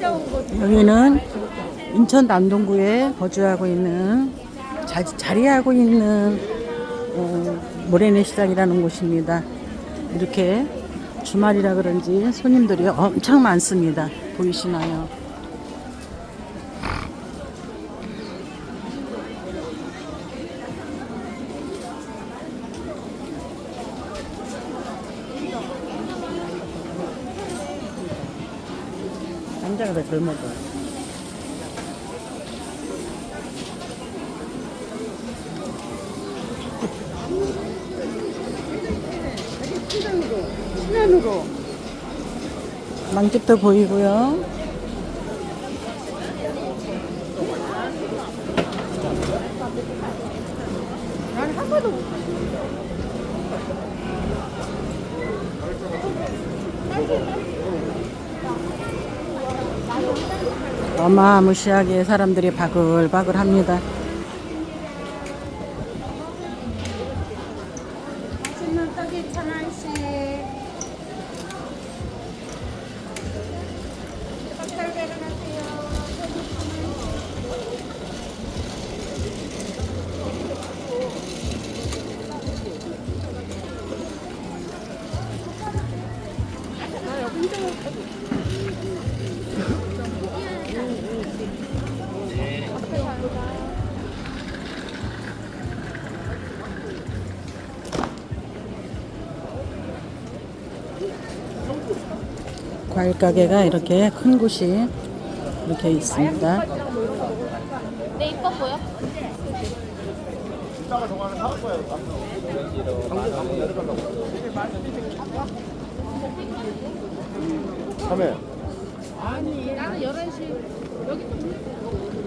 여기는 인천 남동구에 거주하고 있는 자, 자리하고 있는 어, 모래내 시장이라는 곳입니다. 이렇게 주말이라 그런지 손님들이 엄청 많습니다. 보이시나요? 젊어져. 신안으로 망집도 보이고요. 난한 번도 못어 마무시하게 사람들이 바글바글 합니다. 과일 가게가 이렇게 큰 곳이 이렇게 있습니다. 네, 이뻐 보여? 참외. 나는 11시 여기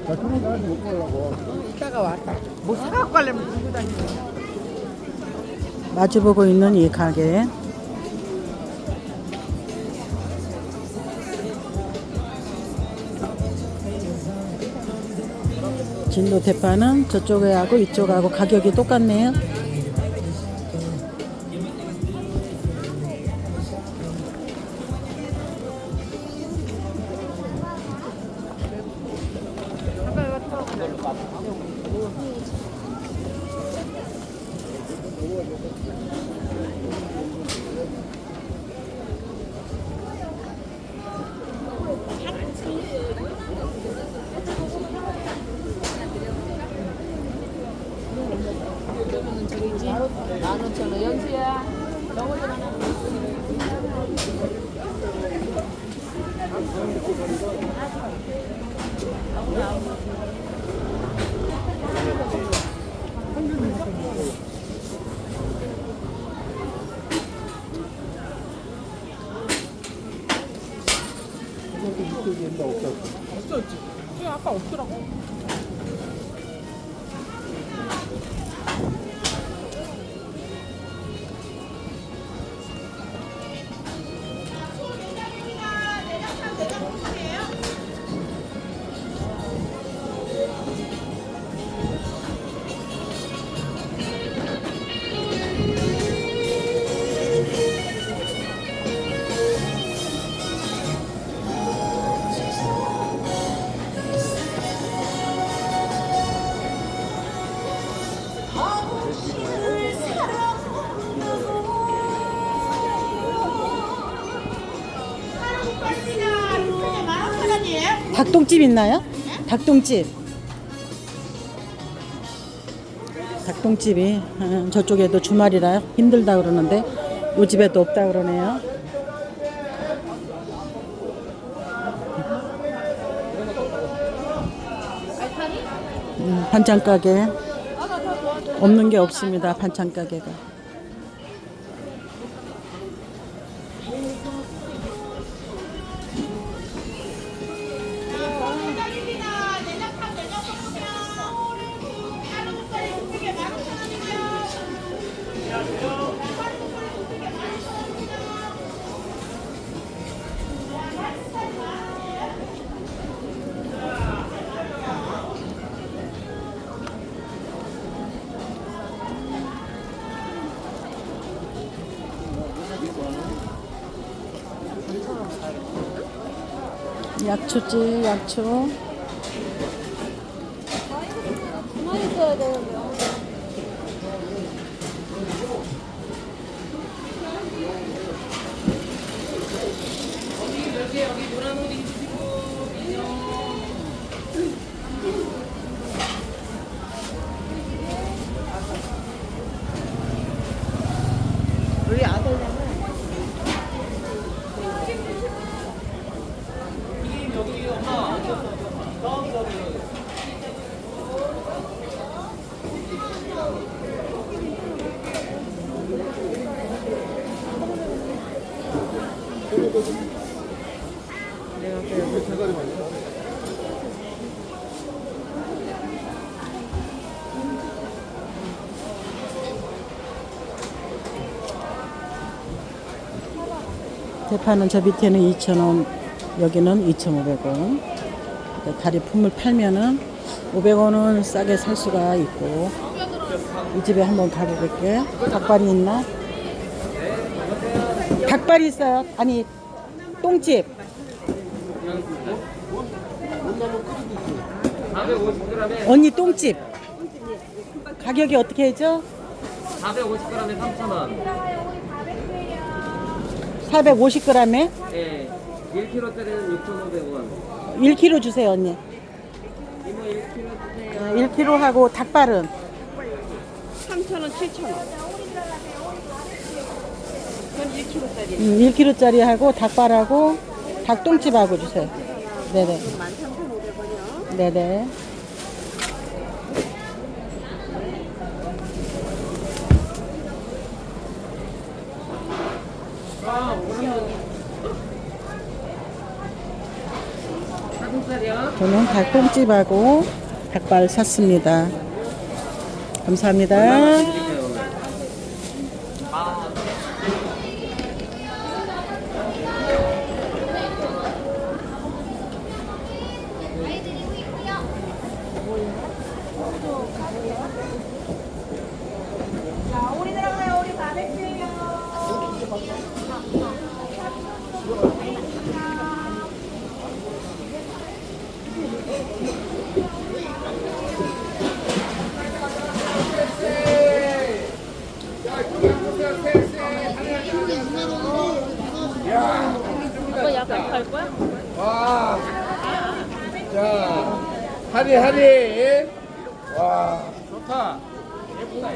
나 그런 거못 보려고. 이따가 왔다 뭐 사갖고 가려면 들고 다니는 마주보고 있는 이 가게. 진도 대파는 저쪽에 하고 이쪽하고 가격이 똑같네요. 그러면은 저기지 15,000원 닭똥집 있나요? 닭똥집. 닭똥집이 어, 저쪽에도 주말이라 힘들다 그러는데 요 집에도 없다 그러네요. 음, 반찬 가게 없는 게 없습니다. 반찬 가게가. 약초지 약초 가만히 있어야 되는데. 우리 파는 저 밑에는 2,000원, 여기는 2,500원. 다리 품을 팔면은 500원은 싸게 살 수가 있고. 이 집에 한번 가볼게. 닭발이 있나? 닭발이 있어요. 아니, 똥집. 450g에 언니 똥집. 가격이 어떻게 해죠? 450g에 3,000원. 450g에 예. 1kg짜리는 6,500원. 1kg 주세요, 언니. 이모 1kg 주세요. 어, 1kg 하고 닭발은 3,000원, 7,000원. 그건 1kg짜리. 음, 1kg짜리 하고 닭발하고 닭똥집하고 주세요. 네네. 13,500원이요. 네네. 저는 닭똥집하고 닭발 샀습니다. 감사합니다. 예쁘다,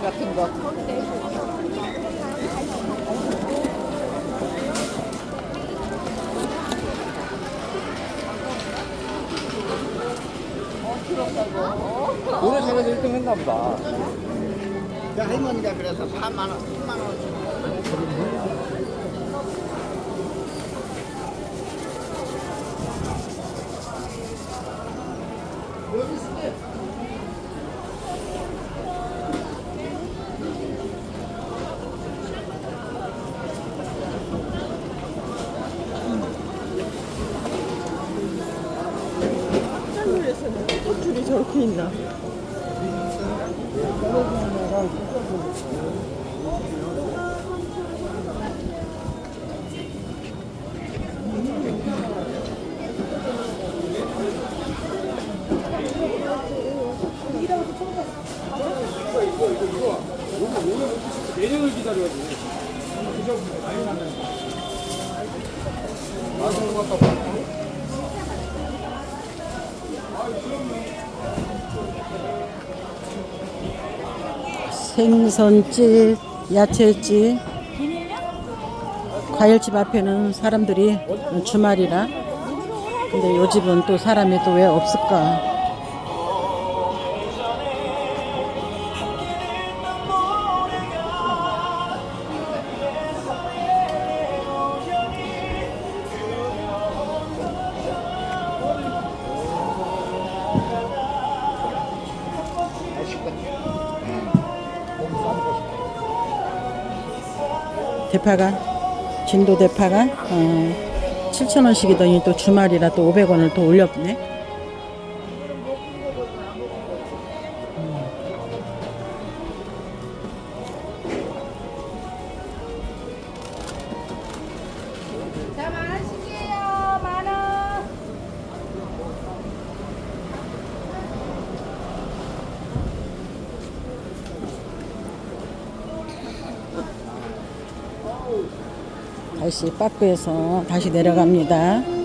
같은 거. 노래 잘해서 1등 했나 보다. 야, 할머니가 그래서 4만 원, 3만 원. 깜짝 놀랐어요. 꽃줄이 저렇게 있나? 내년을 기다려야지. 생선집, 야채집, 과일집 앞에는 사람들이 주말이라. 근데 요 집은 또 사람이 또 왜 없을까? 대파가 진도 대파가 어, 7,000원씩이더니 또 주말이라 또 500원을 또 올렸네. 다시 빠꾸에서 다시 내려갑니다.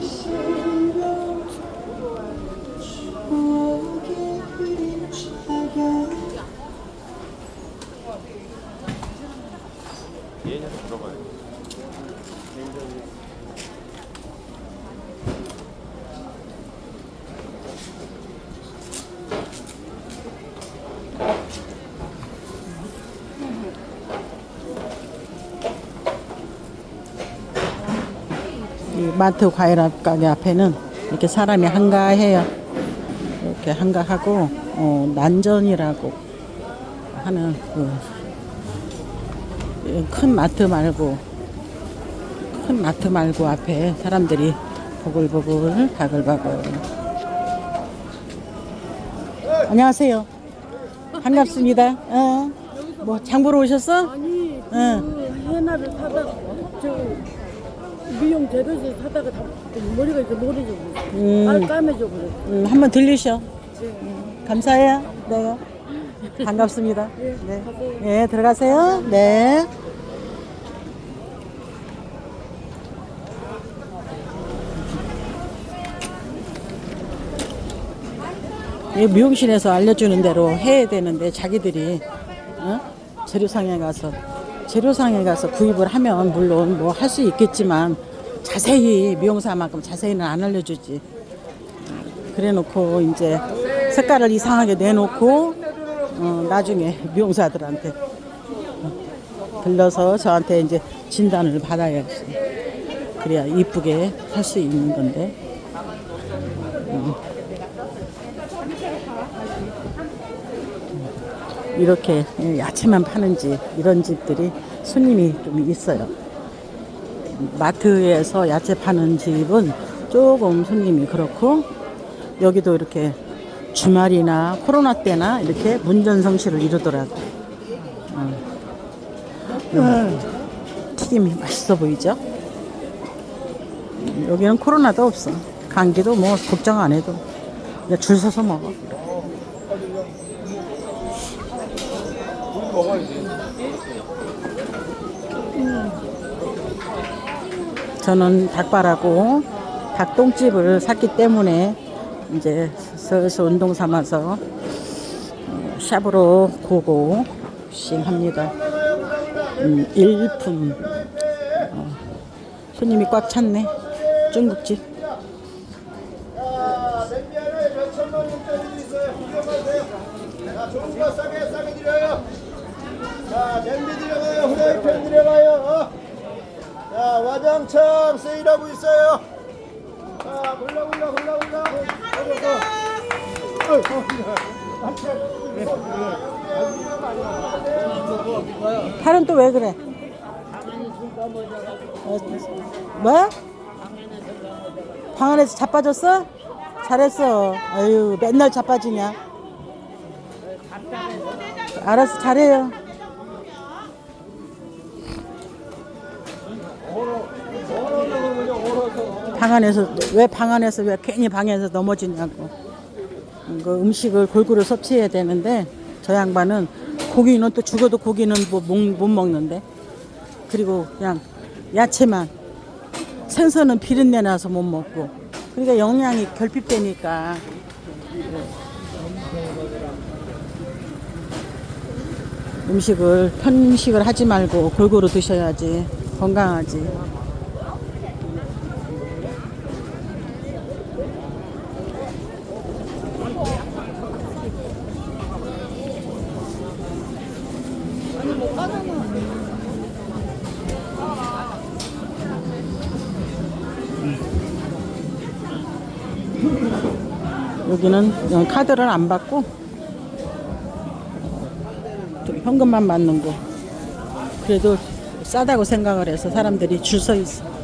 마트 과일 가게 앞에는 이렇게 사람이 한가해요. 이렇게 한가하고 어, 난전이라고 하는 그 큰 마트 말고 큰 마트 말고 앞에 사람들이 보글보글 바글바글. 안녕하세요. 반갑습니다. 어. 뭐 장보러 오셨어? 아니 응. 그 해나를 사다가 저 미용 재료실 사다가 다 머리가 이렇게 노래져 버렸어. 음. 알 까매져 버렸어. 음, 한번 들리셔. 음, 감사해요. 네. 반갑습니다. 네. 네, 들어가세요. 네. 이 미용실에서 알려주는 대로 해야 되는데 자기들이 어? 재료상에 가서 재료상에 가서 구입을 하면 물론 뭐 할 수 있겠지만 자세히 미용사만큼 자세히는 안 알려주지. 그래 놓고 이제 색깔을 이상하게 내놓고 어, 나중에 미용사들한테 어, 들러서 저한테 이제 진단을 받아야지. 그래야 이쁘게 할 수 있는 건데. 이렇게 야채만 파는지 이런 집들이 손님이 좀 있어요. 마트에서 야채 파는 집은 조금 손님이 그렇고 여기도 이렇게 주말이나 코로나 때나 이렇게 문전성시를 이루더라고. 어. 음, 튀김이 맛있어 보이죠? 음, 여기는 코로나도 없어. 감기도 뭐 걱정 안 해도 그냥 줄 서서 먹어. 저는 닭발하고 닭똥집을 샀기 때문에 이제 슬슬 운동 삼아서 어, 샵으로 고고 싱합니다. 음, 일품 어, 손님이 꽉 찼네. 중국집. 팔은 또 왜 그래? 어, 뭐? 방 안에서 자빠졌어? 잘했어. 아유, 맨날 자빠지냐? 알았어, 잘해요. 방 안에서 왜 방 안에서 왜 괜히 방에서 넘어지냐고. 그 음식을 골고루 섭취해야 되는데 저 양반은 고기는 또 죽어도 고기는 뭐 못, 못 먹는데. 그리고 그냥 야채만. 생선은 비린내 나서 못 먹고. 그러니까 영양이 결핍되니까. 음식을 편식을 하지 말고 골고루 드셔야지. 건강하지. 여기는 카드를 안 받고 좀 현금만 받는 거. 그래도 싸다고 생각을 해서 사람들이 줄 서 있어.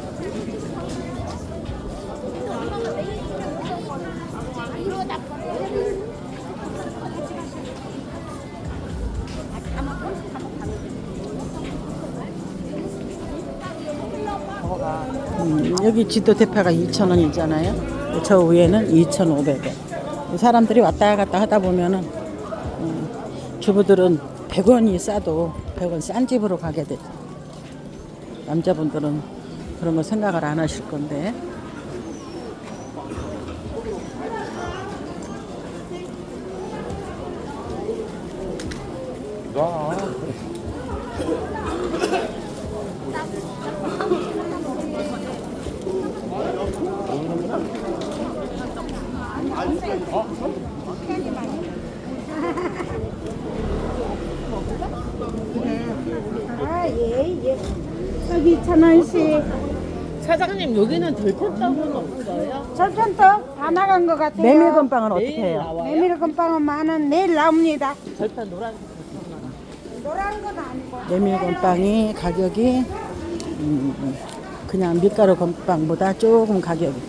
지도 대파가 2,000원이잖아요. 저 위에는 2,500원. 사람들이 왔다 갔다 하다 보면은 음, 주부들은 100원이 싸도 100원 싼 집으로 가게 되죠. 남자분들은 그런 거 생각을 안 하실 건데. 아, 예, 예. 여기 천 원씩. 사장님 여기는 덜편떡은 없어요? 절편도 다 나간 것 같아요. 메밀건빵은 어떻게 해요? 나와요? 메밀건빵은 만원 내일 나옵니다. 절편 노란 노란 건 아니고. 메밀건빵이 가격이 음, 그냥 밀가루 건빵보다 조금 가격이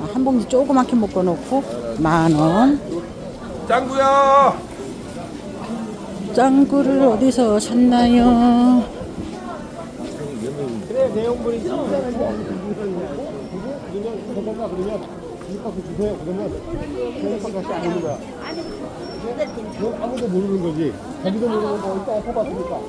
아, 한 봉지 조그맣게 묶어놓고 만 원. 짱구야. 짱구를 어디서 샀나요? 내용물이 신선한 거 그러면 저거가 그러면 이값을 주세요 그러면 다시 안 오는 거야 너 아무도 모르는 거지 자기도 모르는 거 이따가 퍼봤으니까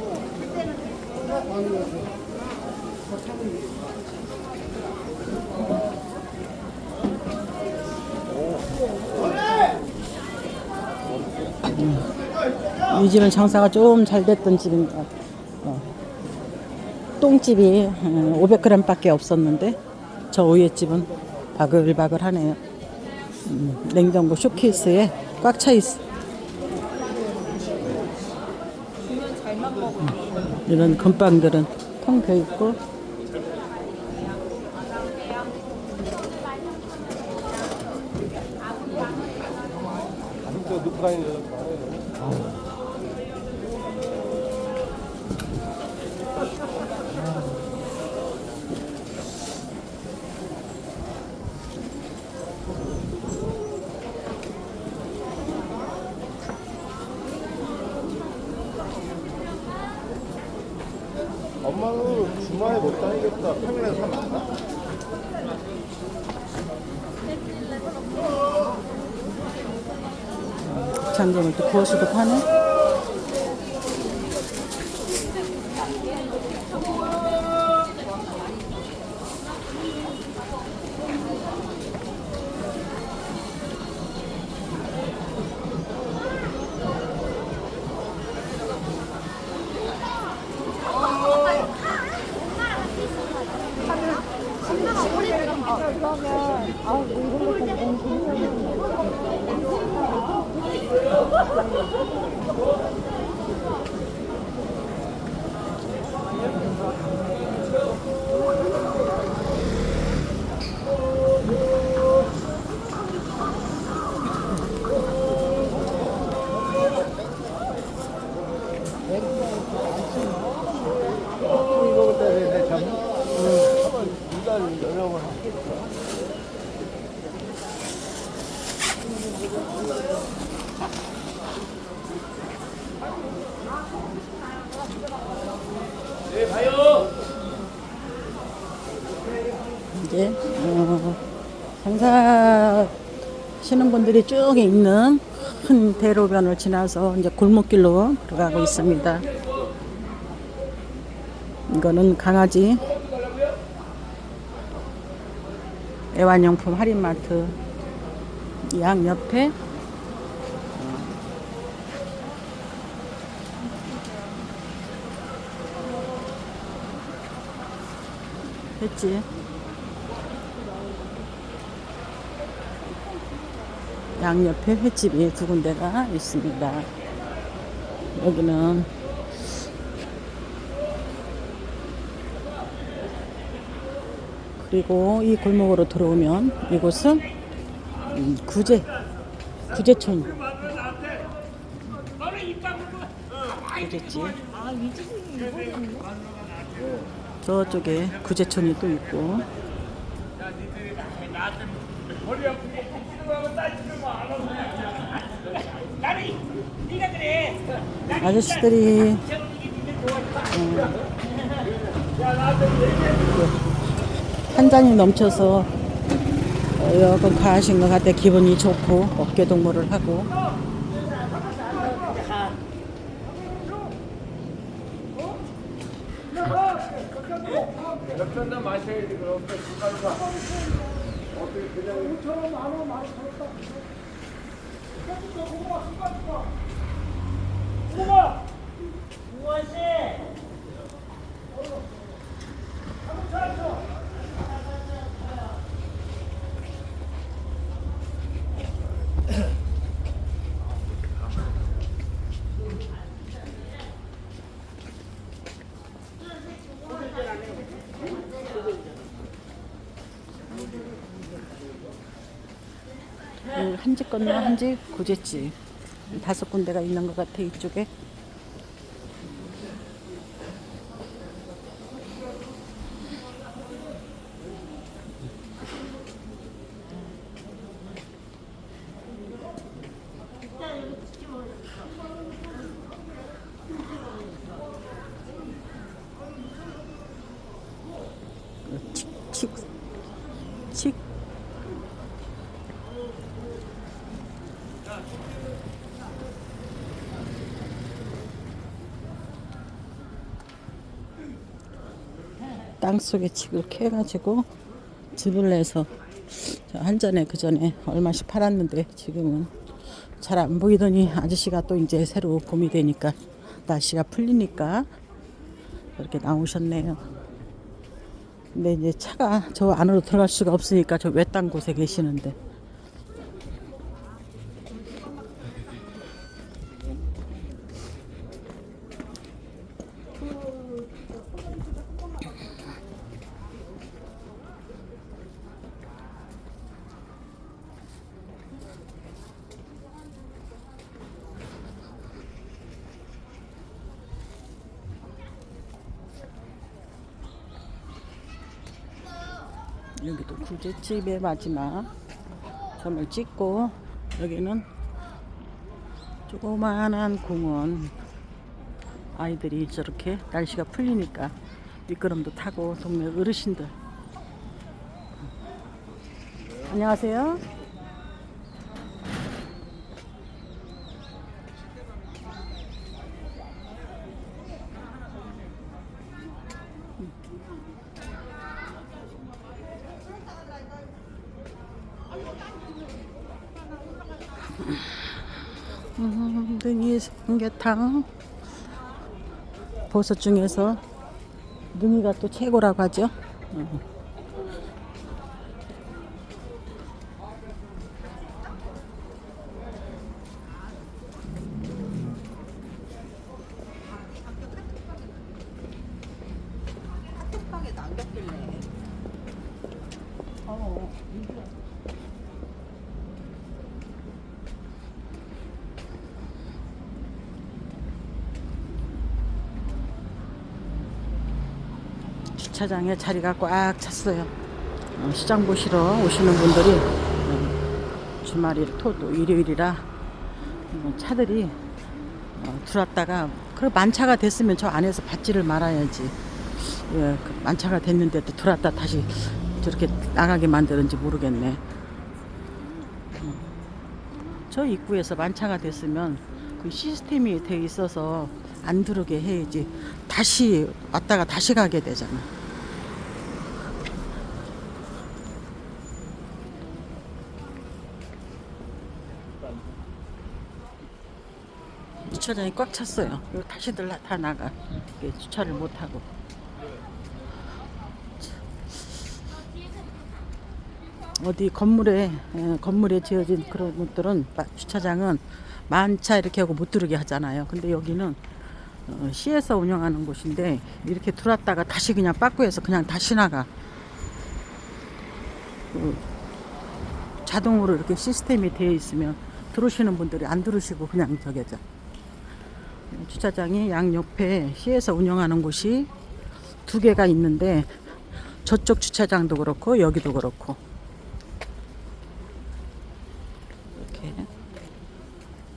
이 집은 장사가 좀 잘 됐던 집인가. 어. 똥집이 500g밖에 없었는데 저 위에 집은 바글바글하네요. 음, 냉장고 쇼케이스에 꽉 차 있어. 음, 이런 건빵들은 텅 비어 있고 아직도 넣고 다니는 거 엄마는 주말에 못 다니겠다. 평일에 사면 안 돼? 장점을 또 구워서도 파네. 하시는 분들이 쭉 있는 큰 대로변을 지나서 이제 골목길로 들어가고 있습니다. 이거는 강아지 애완용품 할인마트 양 옆에 했지. 양옆에 횟집이 두 군데가 있습니다. 여기는 그리고 이 골목으로 들어오면 이곳은 음, 구제 구제촌. 구제집. 저쪽에 구제촌이 또 있고 아저씨들이. 어, 한 잔이 넘쳐서 어, 여건 가하신 것 같아. 기분이 좋고 어깨 동무를 하고 몇잔 마셔야지 그럼 또 중간사 어떻게 그냥 그 한집 건너 한집 구제집 다섯 군데가 있는 것 같아 이쪽에 땅속에 칩을 캐가지고 즙을 내서 저한 잔에 그 전에 얼마씩 팔았는데 지금은 잘 안 보이더니 아저씨가 또 이제 새로 봄이 되니까 날씨가 풀리니까 이렇게 나오셨네요. 근데 이제 차가 저 안으로 들어갈 수가 없으니까 저 외딴 곳에 계시는데 여기도 구제 집의 마지막 점을 찍고 여기는 조그만한 공원. 아이들이 저렇게 날씨가 풀리니까 미끄럼도 타고 동네 어르신들. 안녕하세요 음, 능이 삼계탕 버섯 중에서 능이가 또 최고라고 하죠. 주차장에 자리가 꽉 찼어요. 어, 시장 보시러 오시는 분들이 어, 주말이 토도 일요일이라 어, 차들이 어, 들어왔다가 그 만차가 됐으면 저 안에서 받지를 말아야지. 예, 그 만차가 됐는데도 들어왔다 다시 저렇게 나가게 만드는지 모르겠네. 어, 저 입구에서 만차가 됐으면 그 시스템이 돼 있어서 안 들어오게 해야지. 다시 왔다가 다시 가게 되잖아. 주차장이 꽉 찼어요. 다시들 다- 다 나가. 이게 주차를 못 하고. 어디 건물에 에, 건물에 지어진 그런 것들은 마- 주차장은 만차 이렇게 하고 못 들어오게 하잖아요. 근데 여기는 어, 시에서 운영하는 곳인데 이렇게 들어왔다가 다시 그냥 빠꾸에서 그냥 다시 나가. 그 자동으로 이렇게 시스템이 되어 있으면 들어오시는 분들이 안 들어오시고 그냥 저기죠. 주차장이 양 옆에 시에서 운영하는 곳이 두 개가 있는데 저쪽 주차장도 그렇고 여기도 그렇고. 이렇게.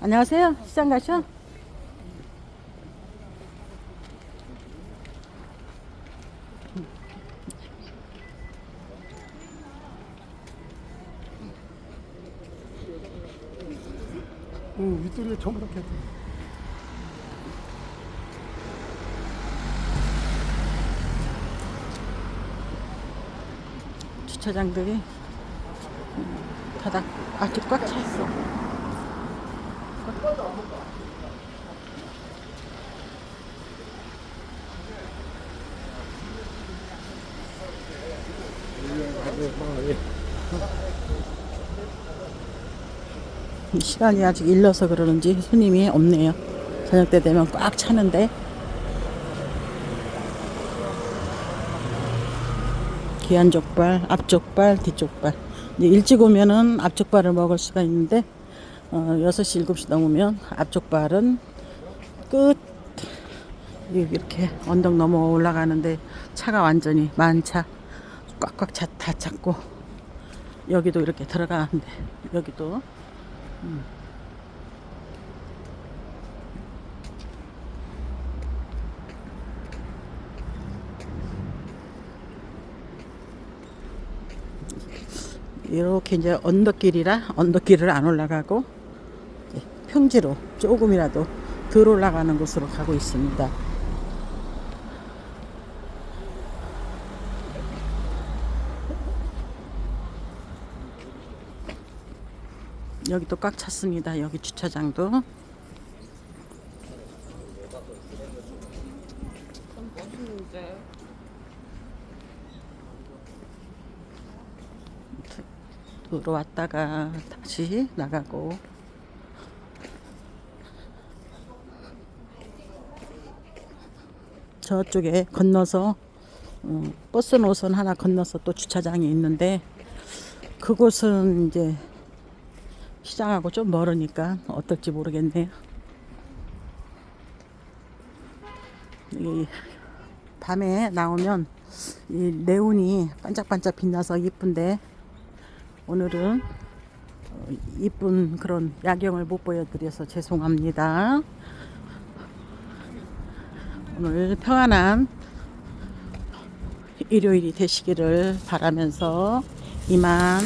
안녕하세요. 시장 가셔 응, 윗도리가 전부 다 깼어. 주차장들이 바닥 아주 꽉차 있어. 시간이 아직 일러서 그러는지 손님이 없네요. 저녁 때 되면 꽉 차는데 귀한 족발, 앞족발, 뒤족발. 일찍 오면은 앞족발을 먹을 수가 있는데 어, 6시, 7시 넘으면 앞족발은 끝 이렇게 언덕 넘어 올라가는데 차가 완전히 만차 꽉꽉 차, 다 찼고 여기도 이렇게 들어가는데 여기도 이렇게 이제 언덕길이라 언덕길을 안 올라가고 이제 평지로 조금이라도 덜 올라가는 곳으로 가고 있습니다. 여기도 꽉 찼습니다. 여기 주차장도. 들어왔다가 다시 나가고 저쪽에 건너서 음, 버스 노선 하나 건너서 또 주차장이 있는데 그곳은 이제 시장하고 좀 멀으니까 어떨지 모르겠네요. 이 밤에 나오면 이 네온이 반짝반짝 빛나서 이쁜데 오늘은 어, 이쁜 그런 야경을 못 보여드려서 죄송합니다. 오늘 평안한 일요일이 되시기를 바라면서 이만